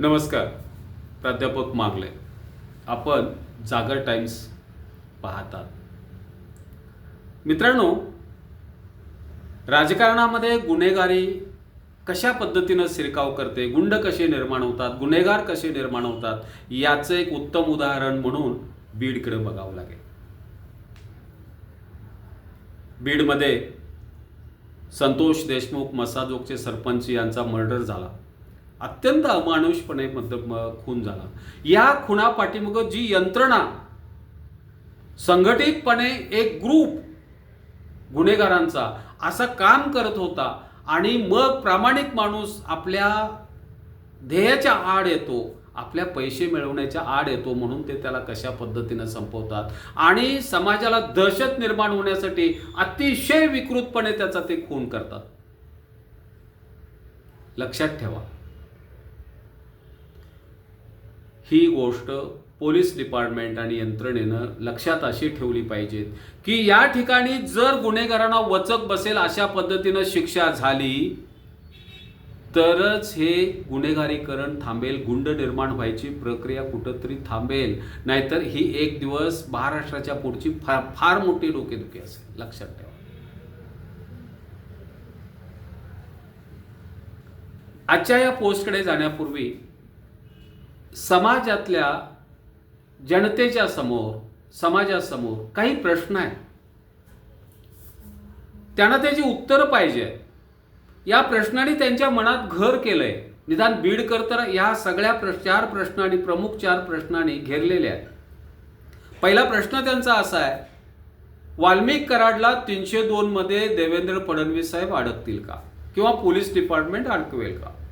नमस्कार प्राध्यापक मागले. आपण जागर टाइम्स पाहतात. मित्रांनो राजकारणामध्ये गुन्हेगारी कशा पद्धतीनं शिरकाव करते गुंड कसे निर्माण होतात गुन्हेगार कसे निर्माण होतात याचं एक उत्तम उदाहरण म्हणून बीडकडे बघावं लागेल. बीडमध्ये संतोष देशमुख मसाजोगचे सरपंच यांचा मर्डर झाला. अत्यंत अमानुषपणे मध्य खून झाला. या खुनापाठीमग जी यंत्रणा संघटितपणे एक ग्रुप गुन्हेगारांचा असं काम करत होता आणि मग प्रामाणिक माणूस आपल्या ध्येयाच्या आड येतो आपल्या पैसे मिळवण्याच्या आड येतो म्हणून ते त्याला कशा पद्धतीनं संपवतात आणि समाजाला दहशत निर्माण होण्यासाठी अतिशय विकृतपणे त्याचा ते खून करतात. लक्षात ठेवा. ही गोष्ट पोलीस डिपार्टमेंट आणि यंत्रणेनं लक्षात अशी ठेवली पाहिजेत की या ठिकाणी जर गुन्हेगारांना वचक बसेल अशा पद्धतीनं शिक्षा झाली तरच हे गुन्हेगारीकरण थांबेल गुंड निर्माण व्हायची प्रक्रिया कुठंतरी थांबेल. नाहीतर ही एक दिवस महाराष्ट्राच्या पुढची फार फार मोठी डोकेदुखी असेल. लक्षात ठेवा. आजच्या या पोस्टकडे जाण्यापूर्वी समाजातल्या जनतेच्या समोर समाजासमोर काही प्रश्न आहेत. त्यांना त्याची उत्तरं पाहिजे. या प्रश्नाने त्यांच्या मनात घर केलंय. निदान बीडकर तर या सगळ्या प्र- चार प्रश्नांनी प्रमुख चार प्रश्नांनी घेरलेले आहेत. पहिला प्रश्न त्यांचा असा आहे वाल्मिक कराडला तीनशे दोनमध्ये देवेंद्र फडणवीस साहेब अडकतील का? किंवा पोलीस डिपार्टमेंट अडकवेल का?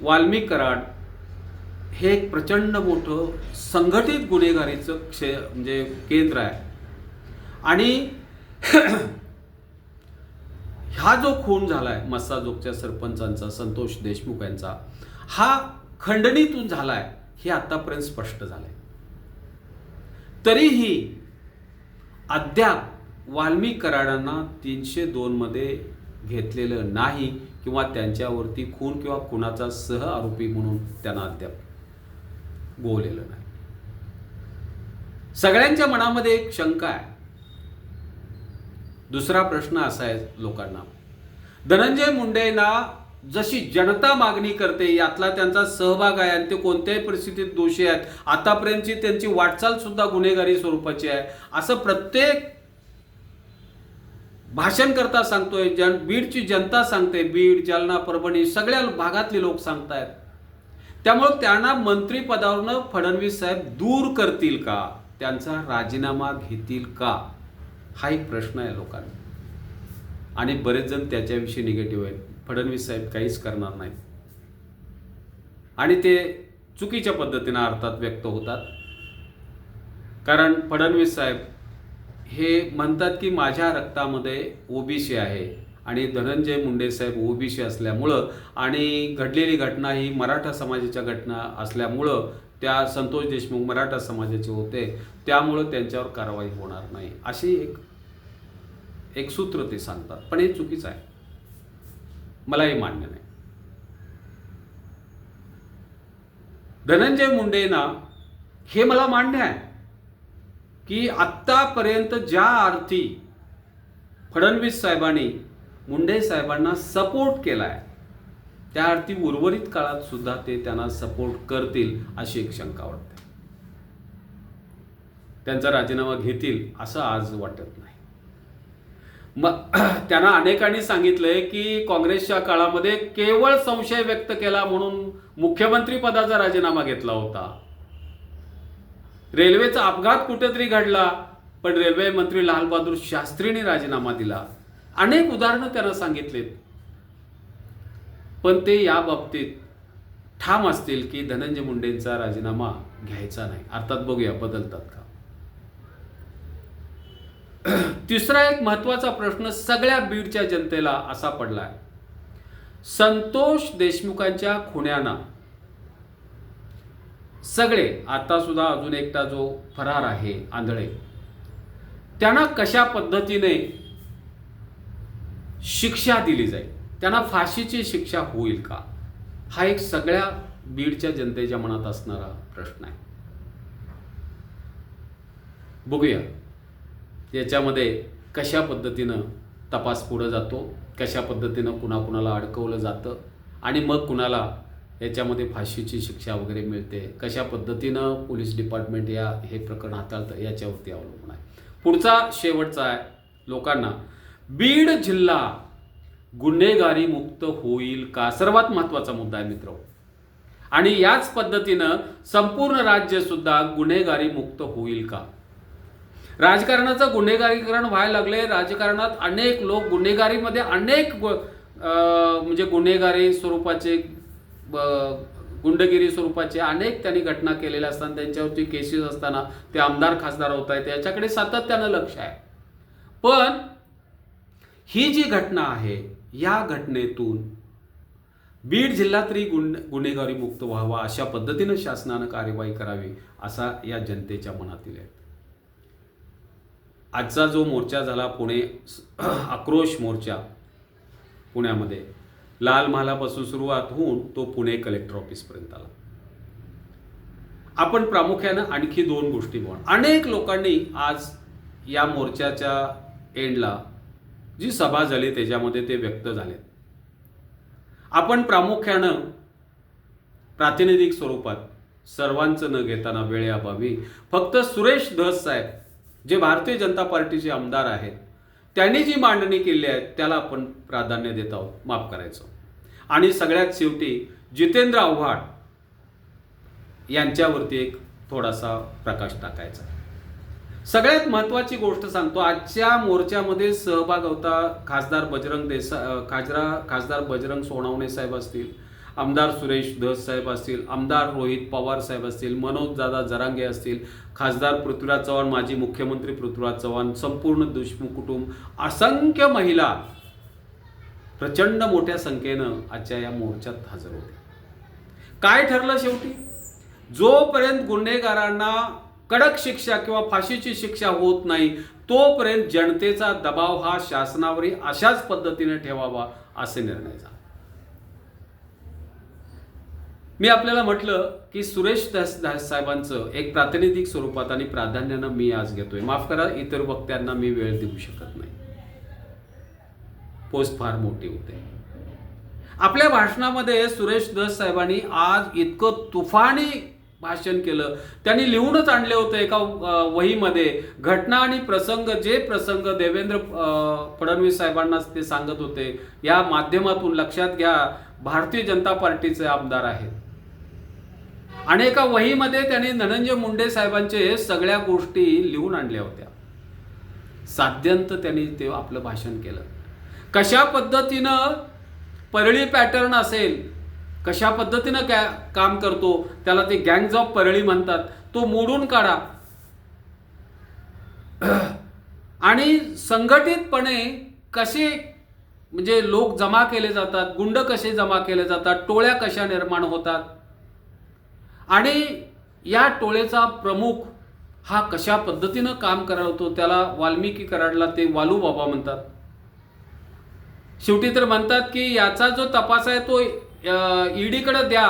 वाल्मिक कराड हे एक प्रचंड मोठं संघटित गुन्हेगारीचं क्षे म्हणजे केंद्र आहे. आणि हा जो खून झालाय मस्साजोगच्या सरपंचांचा संतोष देशमुख यांचा हा खंडणीतून झालाय हे आतापर्यंत स्पष्ट झालंय. तरीही अद्याप वाल्मिक कराडांना तीनशे दोन मध्ये घेतलेलं नाही किंवा त्यांच्यावरती खून किंवा खुनाचा सह आरोपी म्हणून त्यांना अद्याप गोवलेलं नाही. सगळ्यांच्या मनामध्ये एक शंका आहे. दुसरा प्रश्न असा आहे लोकांना. धनंजय मुंडेंना जशी जनता मागणी करते यातला त्यांचा सहभाग आहे आणि ते कोणत्याही परिस्थितीत दोषी आहेत. आतापर्यंतची त्यांची वाटचाल सुद्धा गुन्हेगारी स्वरूपाची आहे. असं प्रत्येक भाषण करता सांगतोय जन बीडची जनता सांगते बीड जालना परभणी सगळ्या भागातले लोक सांगतायत. त्यामुळं त्यांना मंत्रिपदावरनं फडणवीस साहेब दूर करतील का? त्यांचा राजीनामा घेतील का? हा एक प्रश्न आहे लोकांना. आणि बरेच जण त्याच्याविषयी निगेटिव्ह आहेत. फडणवीस साहेब काहीच करणार नाहीत. आणि ते चुकीच्या पद्धतीनं अर्थात व्यक्त होतात. कारण फडणवीस साहेब हे म्हणतात की माझ्या रक्तामध्ये ओबीसी आहे आणि धनंजय मुंडे साहेब ओबीसी असल्यामुळं आणि घडलेली घटना ही मराठा समाजाच्या घटना असल्यामुळं त्या संतोष देशमुख मराठा समाजाचे होते. त्यामुळं त्यांच्यावर कारवाई होणार नाही. अशी एक एक सूत्र ते सांगतात. पण हे चुकीचं आहे. मला हे मान्य नाही. धनंजय मुंडेंना हे मला मान्य आहे. की आत्तापर्यंत ज्या अर्थी फडणवीस साहेबांनी मुंडे साहेबांना सपोर्ट केला आहे त्या अर्थी उर्वरित काळात सुद्धा ते त्यांना सपोर्ट करतील अशी एक शंका वाटते. त्यांचा राजीनामा घेतील असं आज वाटत नाही. मग त्यांना अनेकांनी सांगितलंय की काँग्रेसच्या काळामध्ये केवळ संशय व्यक्त केला म्हणून मुख्यमंत्री पदाचा राजीनामा घेतला होता. रेल्वेचा अपघात कुठेतरी घडला पण रेल्वे मंत्री लालबहादूर शास्त्रीने राजीनामा दिला. अनेक उदाहरणं त्यांना सांगितलेत. पण ते या बाबतीत ठाम असतील की धनंजय मुंडेंचा राजीनामा घ्यायचा नाही. अर्थात बघूया बदलतात का? तिसरा एक महत्त्वाचा प्रश्न सगळ्या बीडच्या जनतेला असा पडलाय. संतोष देशमुखांच्या खुण्याना सगळे आता सुद्धा अजून एकटा जो फरार आहे आंधळे त्यांना कशा पद्धतीने शिक्षा दिली जाईल? त्यांना फाशीची शिक्षा होईल का? हा एक सगळ्या बीडच्या जनतेच्या मनात असणारा प्रश्न आहे. बघूया याच्यामध्ये कशा पद्धतीनं तपास पुढं जातो कशा पद्धतीनं कुणाकुणाला अडकवलं जातं आणि मग कुणाला याच्यामध्ये फाशीची शिक्षा वगैरे मिळते. कशा पद्धतीनं पोलीस डिपार्टमेंट या हे प्रकरण हाताळतं याच्यावरती अवलंबून आहे. पुढचा शेवटचा आहे. लोकांना बीड जिल्हा गुन्हेगारी मुक्त होईल का? सर्वात महत्त्वाचा मुद्दा आहे मित्र. आणि याच पद्धतीनं संपूर्ण राज्यसुद्धा गुन्हेगारी मुक्त होईल का? राजकारणाचं गुन्हेगारीकरण व्हायला लागले राजकारणात अनेक लोक गुन्हेगारीमध्ये अनेक म्हणजे गुन्हेगारी स्वरूपाचे गुंडगिरी स्वरूपाचे अनेक त्यांनी घटना केलेल्या असताना त्यांच्यावरती केसेस असताना ते आमदार खासदार होत आहेत. याच्याकडे सातत्यानं लक्ष आहे. पण ही जी घटना आहे या घटनेतून बीड जिल्हा तरी गुंड गुन्हेगारी मुक्त व्हावा अशा पद्धतीनं शासनानं कार्यवाही करावी असा या जनतेच्या मनातील आहे. आजचा जो मोर्चा झाला पुणे आक्रोश मोर्चा पुण्यामध्ये लाल महालापासून सुरुवात होऊन तो पुणे कलेक्टर ऑफिसपर्यंत आला. आपण प्रामुख्यानं आणखी दोन गोष्टी बोल अनेक लोकांनी आज या मोर्चाच्या एंडला जी सभा झाली त्याच्यामध्ये ते व्यक्त झाले आपण प्रामुख्यानं प्रातिनिधिक स्वरूपात सर्वांचं न घेताना वेळेअभावी फक्त सुरेश धस साहेब जे भारतीय जनता पार्टीचे आमदार आहेत त्यांनी जी मांडणी केली आहे त्याला आपण प्राधान्य देत आहोत. माफ करायचं. आणि सगळ्यात शेवटी जितेंद्र आव्हाड यांच्यावरती एक थोडासा प्रकाश टाकायचा. सगळ्यात महत्त्वाची गोष्ट सांगतो आजच्या मोर्चामध्ये सहभाग होता खासदार बजरंग देसा खाजरा खासदार खासदार बजरंग सोनावणे साहेब असतील आमदार सुरेश धस साहेब असतील आमदार रोहित पवार साहेब असतील मनोज दादा जरांगे असतील खासदार पृथ्वीराज चव्हाण माजी मुख्यमंत्री पृथ्वीराज चव्हाण संपूर्ण देशमुख कुटुंब असंख्य महिला प्रचंड मोठ्या संख्येनं आजच्या या मोर्चात हजर होते. काय ठरलं शेवटी? जोपर्यंत गुन्हेगारांना कडक शिक्षा किंवा फाशीची शिक्षा होत नाही तोपर्यंत जनतेचा दबाव हा शासनावरही अशाच पद्धतीने ठेवावा असे निर्णय झाला. मी आपल्याला म्हटलं की सुरेश दास दास साहेबांचं एक प्रातिनिधिक स्वरूपात आणि प्राधान्यानं मी आज घेतोय. माफ करा इतर वक्त्यांना मी वेळ देऊ शकत नाही. पोस्ट फार मोठी होते. आपल्या भाषणामध्ये सुरेश दस साहेबांनी आज इतकं तुफानी भाषण केलं. त्यांनी लिहूनच आणले होते एका वहीमध्ये घटना आणि प्रसंग जे प्रसंग देवेंद्र फडणवीस साहेबांना ते सांगत होते या माध्यमातून लक्षात घ्या भारतीय जनता पार्टीचे आमदार आहेत. आणि एका वहीमध्ये त्यांनी धनंजय मुंडे साहेबांचे सगळ्या गोष्टी लिहून आणल्या होत्या. साध्यंत त्यांनी ते आपलं भाषण केलं. कशा पद्धतीनं परळी पॅटर्न असेल कशा पद्धतीनं कॅ काम करतो त्याला ते गँग्ज ऑफ परळी म्हणतात तो मोडून काढा. आणि संघटितपणे कसे म्हणजे लोक जमा केले जातात गुंड कसे जमा केले जातात टोळ्या कशा निर्माण होतात आणि या टोळेचा प्रमुख हा कशा पद्धतीनं काम करतो त्याला वाल्मिकी कराडला ते वालू बाबा म्हणतात. शेवटी तर म्हणतात की याचा जो तपास आहे तो ईडीकडे द्या.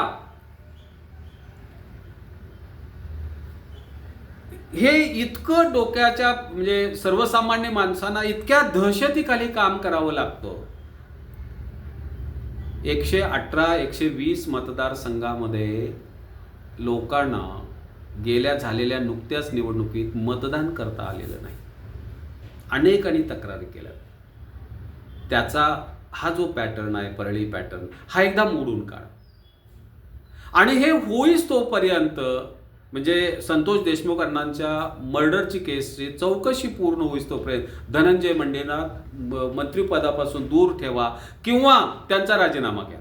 हे इतकं डोक्याच्या म्हणजे सर्वसामान्य माणसांना इतक्या दहशतीखाली काम करावं लागतं. एकशे अठरा एकशे वीस मतदारसंघामध्ये लोकांना गेल्या झालेल्या नुकत्याच निवडणुकीत मतदान करता आलेलं नाही. अनेकांनी तक्रारी केल्या त्याचा हा जो पॅटर्न आहे परळी पॅटर्न हा एकदा मोडून काढ. आणि हे होईच तोपर्यंत म्हणजे संतोष देशमुख मर्डरची केसची चौकशी पूर्ण होईस तोपर्यंत धनंजय मुंडेंना मंत्रिपदापासून दूर ठेवा किंवा त्यांचा राजीनामा घ्या.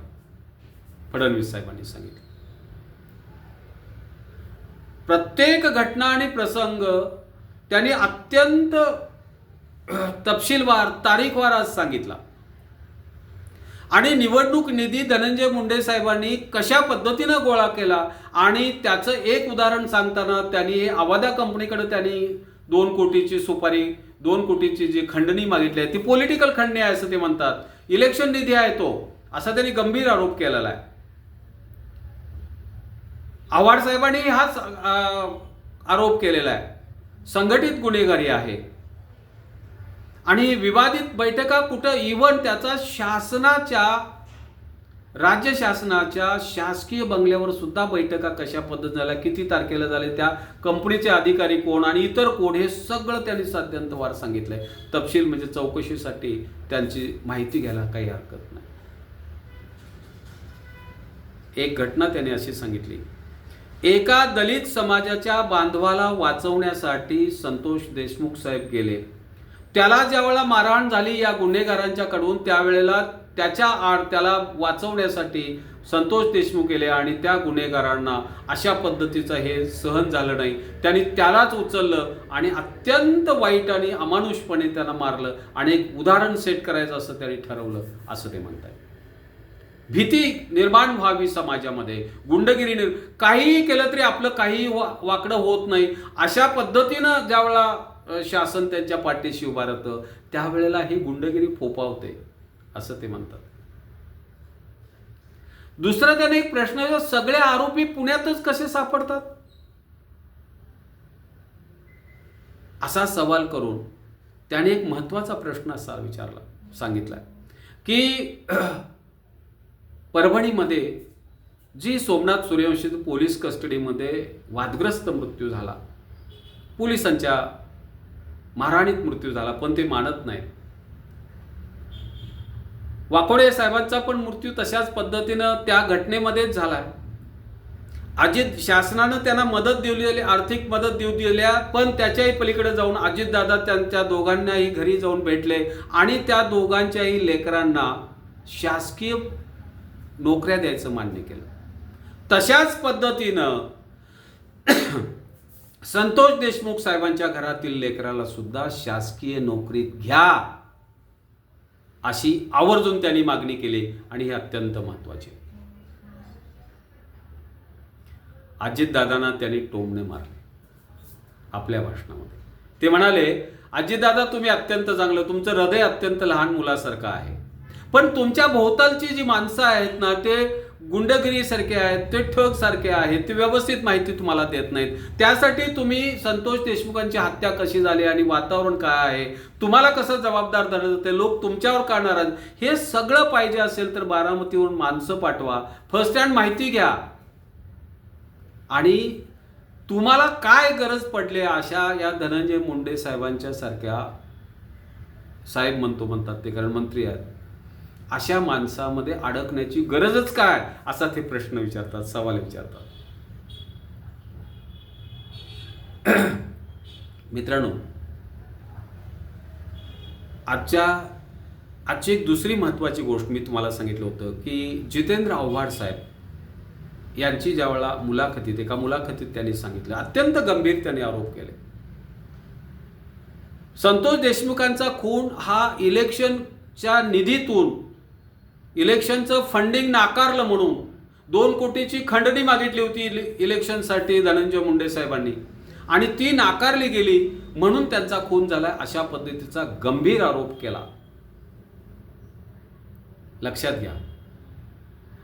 फडणवीस साहेबांनी सांगितलं. प्रत्येक घटना आणि प्रसंग त्यांनी अत्यंत तपशीलवार तारीखवार आज सांगितला. आणि निवडणूक निधी धनंजय मुंडे साहेबांनी कशा पद्धतीनं गोळा केला आणि त्याचं एक उदाहरण सांगताना त्यांनी हे आवादा कंपनीकडे त्यांनी दोन कोटीची सुपारी दोन कोटीची जी खंडणी मागितली आहे ती पॉलिटिकल खंडणी आहे असं ते म्हणतात. इलेक्शन निधी आहे तो असा त्यांनी गंभीर आरोप केलेला आहे. आव्हाड साहेबांनी हाच आरोप केलेला आहे. संघटित गुन्हेगारी आहे. आणि विवादित बैठका कुठं इव्हन त्याचा शासनाच्या राज्य शासनाच्या शासकीय बंगल्यावर सुद्धा बैठका कशा पद्धत झाल्या किती तारखेला झाले त्या कंपनीचे अधिकारी कोण आणि इतर कोण हे सगळं त्यांनी साध्यंतवार सांगितलंय. तपशील म्हणजे चौकशीसाठी त्यांची माहिती घ्यायला काही हरकत नाही. एक घटना त्याने अशी सांगितली. एका दलित समाजाच्या बांधवाला वाचवण्यासाठी संतोष देशमुख साहेब गेले. त्याला ज्यावेळेला मारहाण झाली या गुन्हेगारांच्याकडून त्यावेळेला त्याच्या आड त्याला वाचवण्यासाठी संतोष देशमुख गेले आणि त्या गुन्हेगारांना अशा पद्धतीचं हे सहन झालं नाही. त्यांनी त्यालाच उचललं आणि अत्यंत वाईट आणि अमानुषपणे त्यांना मारलं आणि एक उदाहरण सेट करायचं असं त्यांनी ठरवलं असं ते म्हणतात. भीती निर्माण व्हावी समाजामध्ये. गुंडगिरी निर काहीही केलं तरी आपलं काही वा वाकडं होत नाही. अशा पद्धतीनं ज्यावेळेला शासन त्यांच्या पाठीशी उभा राहतं. त्यावेळेला ही गुंडगिरी फोपावते असं ते म्हणतात. दुसरा त्याने एक प्रश्न सगळे आरोपी पुण्यातच कसे सापडतात? असा सवाल करून त्याने एक महत्त्वाचा प्रश्न असा विचारला सांगितला की परभणीमध्ये जी सोमनाथ सूर्यवंशी पोलीस कस्टडीमध्ये वादग्रस्त मृत्यू झाला पोलिसांच्या मारहाणीत मृत्यू झाला पण ते मानत नाही. वाकोडे साहेबांचा पण मृत्यू तशाच पद्धतीनं त्या घटनेमध्येच झालाय अजित शासनानं त्यांना मदत दिली आर्थिक मदत देऊ दिल्या पण त्याच्याही पलीकडे जाऊन अजितदादा त्यांच्या दोघांनाही घरी जाऊन भेटले आणि त्या दोघांच्याही लेकरांना शासकीय नोकऱ्या द्यायचं मान्य केलं. तशाच पद्धतीनं संतोष देशमुख साहेबांच्या घरातील लेकराला सुद्धा शासकीय नोकरीत घ्या अशी आवर्जून त्यांनी मागणी केली आणि हे अत्यंत महत्त्वाचे. अजितदादांना त्यांनी टोमणे मारले आपल्या भाषणामध्ये. ते म्हणाले अजितदादा तुम्ही अत्यंत चांगलं तुमचं हृदय अत्यंत लहान मुलासारखं आहे. पण तुमच्या भोवतालची जी माणसं आहेत ना ते गुंडगिरीसारखे आहेत ते ठग सारखे आहेत ते व्यवस्थित माहिती तुम्हाला देत नाहीत. त्यासाठी तुम्ही संतोष देशमुखांची हत्या कशी झाली आणि वातावरण काय आहे तुम्हाला कसं जबाबदार धरलं जाते लोक तुमच्यावर काढणार हे सगळं पाहिजे असेल तर बारामतीवरून माणसं पाठवा फर्स्ट हँड माहिती घ्या. आणि तुम्हाला काय गरज पडली अशा या धनंजय मुंडे साहेबांच्या सारख्या साहेब म्हणतो म्हणतात ते कारण मंत्री आहेत. अशा माणसामध्ये अडकण्याची गरजच काय? असा ते प्रश्न विचारतात सवाल विचारतात. मित्रांनो आजच्या आजची एक दुसरी महत्त्वाची गोष्ट मी तुम्हाला सांगितलं होतं की जितेंद्र आव्हाड साहेब यांची ज्या वेळेला मुलाखतीत एका मुलाखतीत त्यांनी सांगितलं अत्यंत गंभीर त्यांनी आरोप केले. संतोष देशमुखांचा खून हा इलेक्शनच्या निधीतून इलेक्शनचं फंडिंग नाकारलं म्हणून दोन कोटीची खंडणी मागितली होती इले- इलेक्शनसाठी धनंजय मुंडे साहेबांनी. आणि ती नाकारली गेली म्हणून त्यांचा खून झाला अशा पद्धतीचा गंभीर आरोप केला. लक्षात घ्या.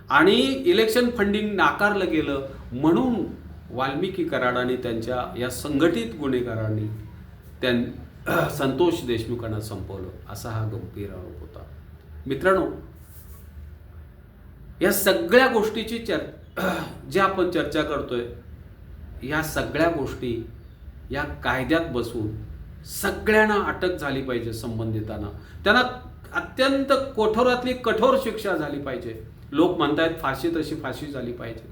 आणि इलेक्शन फंडिंग नाकारलं गेलं म्हणून वाल्मिकी कराडाने त्यांच्या या संघटित गुन्हेगारांनी त्यां संतोष देशमुखांना संपवलं. असा हा गंभीर आरोप होता. मित्रांनो या सगळ्या गोष्टीची चर जे आपण चर्चा करतोय या सगळ्या गोष्टी या कायद्यात बसून सगळ्यांना अटक झाली पाहिजे संबंधितांना. त्यांना अत्यंत कठोरातली कठोर शिक्षा झाली पाहिजे. लोक म्हणतायत फाशी तशी फाशी झाली पाहिजे.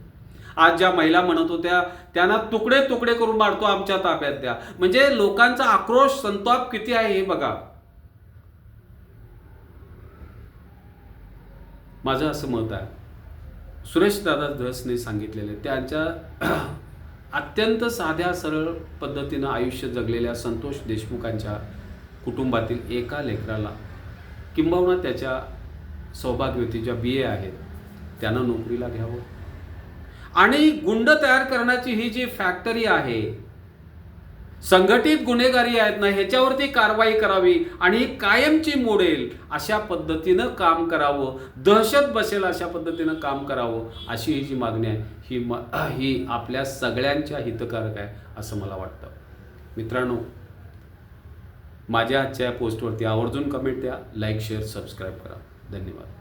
आज ज्या महिला म्हणत होत्या त्यांना तुकडे तुकडे करून मारतो आमच्या ताब्यात द्या. म्हणजे लोकांचा आक्रोश संताप किती आहे हे बघा. माझं असं मत आहे. सुरेशदादा धसने सांगितलेले त्यांच्या अत्यंत साध्या सरळ पद्धतीनं आयुष्य जगलेल्या संतोष देशमुखांच्या कुटुंबातील एका लेकराला किंबहुना त्याच्या सौभाग्यवती ज्या बी ए आहेत त्यांना नोकरीला घ्यावं. आणि गुंड तयार करण्याची ही जी फॅक्टरी आहे संघटित गुन्हेगारी आहेत ना ह्याच्यावरती कारवाई करावी आणि कायमची मोडेल अशा पद्धतीनं काम करावं. दहशत बसेल अशा पद्धतीनं काम करावं अशी ही जी मागणी आहे ही म ही आपल्या सगळ्यांच्या हितकारक आहे असं मला वाटतं. मित्रांनो माझ्या आजच्या या पोस्टवरती आवर्जून कमेंट द्या लाईक शेअर सबस्क्राईब करा. धन्यवाद.